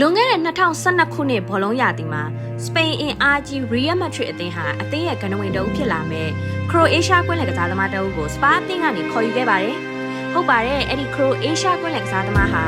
လွန်ခဲ့တဲ့2012ခုနှစ်ဘောလုံးရာသီမှာစပိန်အင်အားကြီး Real Madrid အသင်းဟာအသင်းရဲ့ကနဝင်တုံးဖြစ်လာမဲ့ခရိုအေးရှားကွင်းလယ်ကစားသမားတအုပ်ကိုစပါအသင်းကနေခေါ်ယူခဲ့ပါတယ်။ဟုတ်ပါတယ်အဲ့ဒီခရိုအေးရှားကွင်းလယ်ကစားသမားဟာ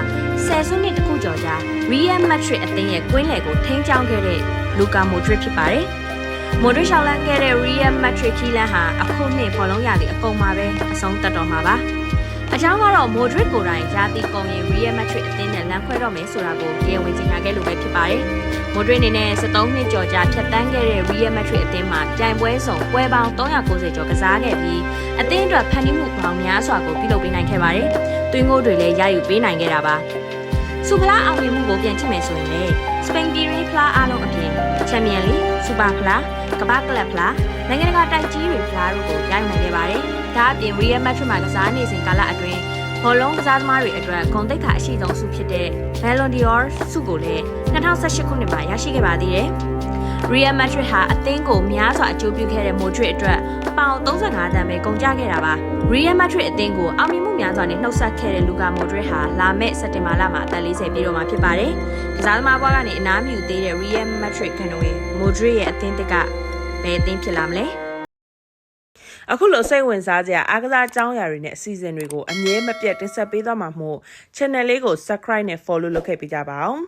ဆယ်စုနှစ်တခုကျော်ကြာ Real Madrid အသင်းရဲ့ကွင်းလယ်ကိုထိန်းချောင်းခဲ့တဲ့လူကာမိုဒရစ်ဖြစ်ပါတယ်။မိုဒရစ်ရှောင်းလန်းခဲ့တဲ့ Real Madrid ခီလန်ဟာအခုနှစ်ဘောလုံးရာသီအကုန်မှာပဲအဆုံးသတ်တော်မှာပါ။ အကြောင်းကတော့မိုဒရစ်ကိုယ်တိုင်ယာတီကုံရင် Real Madrid အသင်းနဲ့လမ်းခွဲတော့မယ်ဆိုတာကိုတရားဝင်ကြေညာခဲ့လို့ပဲဖြစ်ပါတယ်။မိုဒရစ်အနေနဲ့73နှစ်ကျော်ကြာဖြတ်တန်းခဲ့တဲ့ Real Madrid အသင်းမှာပြိုင်ပွဲစုံပွဲပေါင်း390ကျော်ကစားခဲ့ပြီးအသင်းအတွက်ဖန်တီးမှုပေါင်းများစွာကိုပြုလုပ်ပေးနိုင်ခဲ့ပါတယ်။သွင်းဂိုးတွေလည်းရယူပေးနိုင်ခဲ့တာပါ။စူဖလားအောင်မြင်မှုကိုပြန်ကြည့်မယ်ဆိုရင်လေစပိန်ပြည်ရင်းဖလားအားလုံးအပြင်ချန်ပီယံလိစူပါဖလားကမ္ဘာကလပ်ဖလားနိုင်ငံတကာတိုက်ကြီးတွေဖလားတို့ကိုရယူနိုင်ခဲ့ပါတယ်။ ဒါအပြင် Real Madrid မှာကစားနေစဉ်ကာလအတွင်းဘောလုံးကစားသမားတွေအတွက်ဂုဏ်သိက္ခာအရှိဆုံးဆုဖြစ်တဲ့ Ballon d'Or ဆုကိုလည်း2018ခုနှစ်မှာရရှိခဲ့ပါသေးတယ်။ Real Madrid ဟာအသင်းကိုများစွာအကျိုးပြုခဲ့တဲ့ Modric အတွက်ပေါင်35တန်ပဲကုန်ကျခဲ့တာပါ။ Real Madrid အသင်းကိုအောင်မြင်မှုများစွာနဲ့နှုတ်ဆက်ခဲ့တဲ့ Luka Modric ဟာလာမယ့်စက်တင်ဘာလမှာအသက်40ပြည့်တော့မှာဖြစ်ပါတယ်။ကစားသမားဘွားကနေအနားမြူသေးတဲ့ Real Madrid ကန်ဝင် Modric ရဲ့အသင်းတက်ကဘယ်အသင်းဖြစ်လာမလဲ။ အခုလိုစိတ်ဝင်စားစရာအားကစားအကြောင်းအရာတွေနဲ့အစီအစဉ်တွေကိုအမြဲမပြတ်တင်ဆက်ပေးသွားမှာမို့ channel လေးကို subscribe နဲ့ follow လုပ်ခဲ့ပေးကြပါဦး